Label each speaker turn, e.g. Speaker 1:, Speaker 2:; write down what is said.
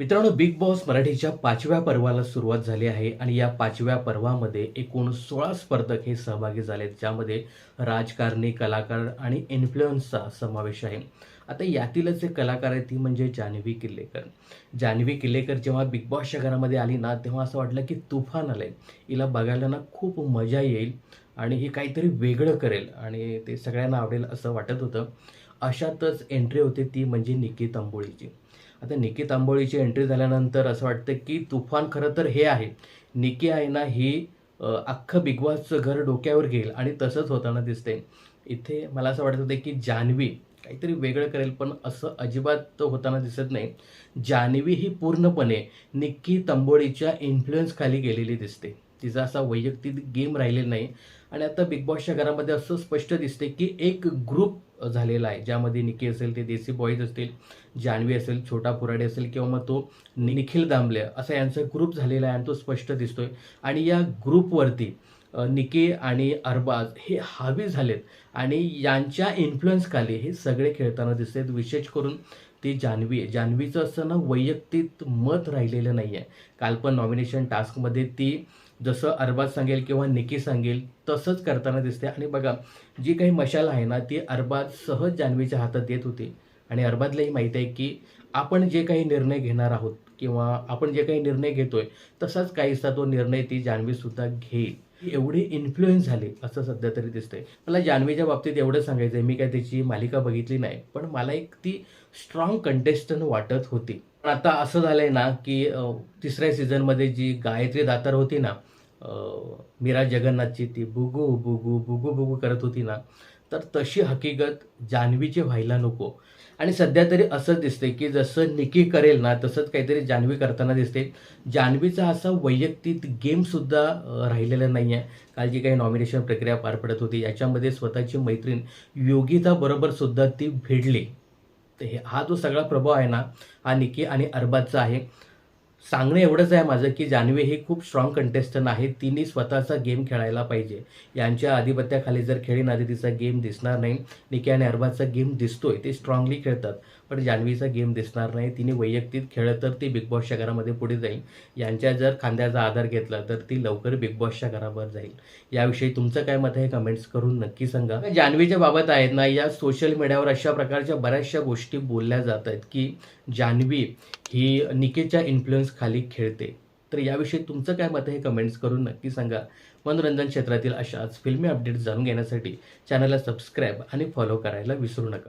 Speaker 1: मित्रांनो big boss मराठीच्या पाचव्या पर्वाला सुरुवात झाली आहे आणि या पाचव्या पर्वामध्ये एकूण सोळा स्पर्धक हे सहभागी झालेत ज्यामध्ये राजकारणी कलाकार आणि इन्फ्लुएन्सचा समावेश आहे. आता यातीलच एक कलाकार आहे ती म्हणजे जान्हवी किल्लेकर. जान्हवी किल्लेकर जेव्हा बिग बॉसच्या घरामध्ये आली ना तेव्हा असं वाटलं की तुफान आलं आहे हिला बघायला ना खूप मजा येईल आणि हे काहीतरी वेगळं करेल आणि ते सगळ्यांना आवडेल असं वाटत होतं. अशातच एंट्री होते ती म्हणजे निकी तांबोळीची आता निकी तांबोळीची एंट्री झाल्यानंतर असं वाटतं की तुफान खरं तर हे आहे. निकी आहे ना ही अख्खं बिग बॉसचं घर डोक्यावर घेईल आणि तसंच होताना दिसते इथे मला असं वाटत होतं की जान्हवी काहीतरी वेगळं करेल पण असं अजिबात होताना दिसत नाही. जान्हवी ही पूर्णपणे निक्की तंबोळीच्या इन्फ्लुएन्सखाली गेलेली दिसते. तिचा असा वैयक्तिक गेम राहिलेला नाही. आणि आता बिग बॉसच्या घरामध्ये असं स्पष्ट दिसते की एक ग्रुप झालेला आहे. ज्यामध्ये निकी असेल ते देसी बॉईज असतील जान्हवी असेल छोटा पुराडे असेल किंवा मग तो निखिल दामले असा यांचा ग्रुप झालेला आहे आणि तो स्पष्ट दिसतोय. आणि या ग्रुपवरती निकी आणि अरबाज हे हावी झालेत. आणि यांच्या इन्फ्लुएन्सखाली हे सगळे खेळताना दिसतात विशेष करून ती जान्हवी आहे. जान्हवीचं असं ना वैयक्तिक मत राहिलेलं नाही आहे काल पण नॉमिनेशन टास्कमध्ये ती जसं अरबाज सांगेल किंवा निकी सांगेल तसंच करताना दिसते. आणि बघा जी काही मशाल आहे ना ती अरबाज सहज जान्हवीच्या हातात येत होती. आणि अरबाजलाही माहीत आहे की आपण जे काही निर्णय घेणार आहोत किंवा आपण जे काही निर्णय घेतोय तसाच काहीसा तो निर्णय ती जान्हवीसुद्धा घेईल. ही एवढी इन्फ्लुएन्स झाली असं सध्या तरी दिसतंय. मला जान्हवीच्या बाबतीत एवढं सांगायचं आहे मी काय त्याची मालिका बघितली नाही पण मला एक ती स्ट्रॉंग कंटेस्टंट वाटत होती. पण आता असं झालंय ना की तिसऱ्या सीझनमध्ये जी गायत्री दातार होती ना मीरा जगन्नाथची ती बुगू बुगू बुगू बुगू करत होती ना तर तशी हकीकत जान्हवीची व्हायला नको. आणि सध्या तरी असंच दिसते की जसं निकी करेल ना तसंच काहीतरी जान्हवी करताना दिसते जान्हवीचा असा वैयक्तिक गेमसुद्धा राहिलेला नाही आहे काल जी काही नॉमिनेशन प्रक्रिया पार पडत होती याच्यामध्ये स्वतःची मैत्रीण योगिताबरोबरसुद्धा ती भिडली. तर हे हा जो सगळा प्रभाव आहे ना हा निकी आणि अरबाजचा आहे. सांगणं एवढंच आहे माझं की जान्हवी ही खूप स्ट्रॉंग कंटेस्टंट आहे. तिने स्वतःचा गेम खेळायला पाहिजे. यांच्या आधिपत्याखाली जर खेळी आधी तिचा गेम दिसणार नाही. निकी आणि अरबाचा गेम दिसतोय. ते स्ट्रॉंगली खेळतात. पण जान्हवीचा गेम दिसणार नाही. तिने वैयक्तिक खेळत तर ती बिग बॉसच्या घरामध्ये पुढे जाईल. यांच्या जर खांद्याचा आधार घेतला तर ती लवकर बिग बॉसच्या घरावर जाईल. याविषयी तुमचं काय मत आहे? कमेंट्स करून नक्की सांगा. जान्हवीच्या बाबत आहेत ना या सोशल मीडियावर अशा प्रकारच्या बऱ्याचशा गोष्टी बोलल्या जात आहेत की जान्हवी ही निकेच्या इन्फ्लुएन्स खाली खेळते. तर याविषयी तुमचं काय मत आहे? कमेंट्स करून नक्की सांगा. मनोरंजन क्षेत्रातील अशाच फिल्मी अपडेट्स जाणून घेण्यासाठी चॅनलला सबस्क्राईब आणि फॉलो करायला विसरू नका.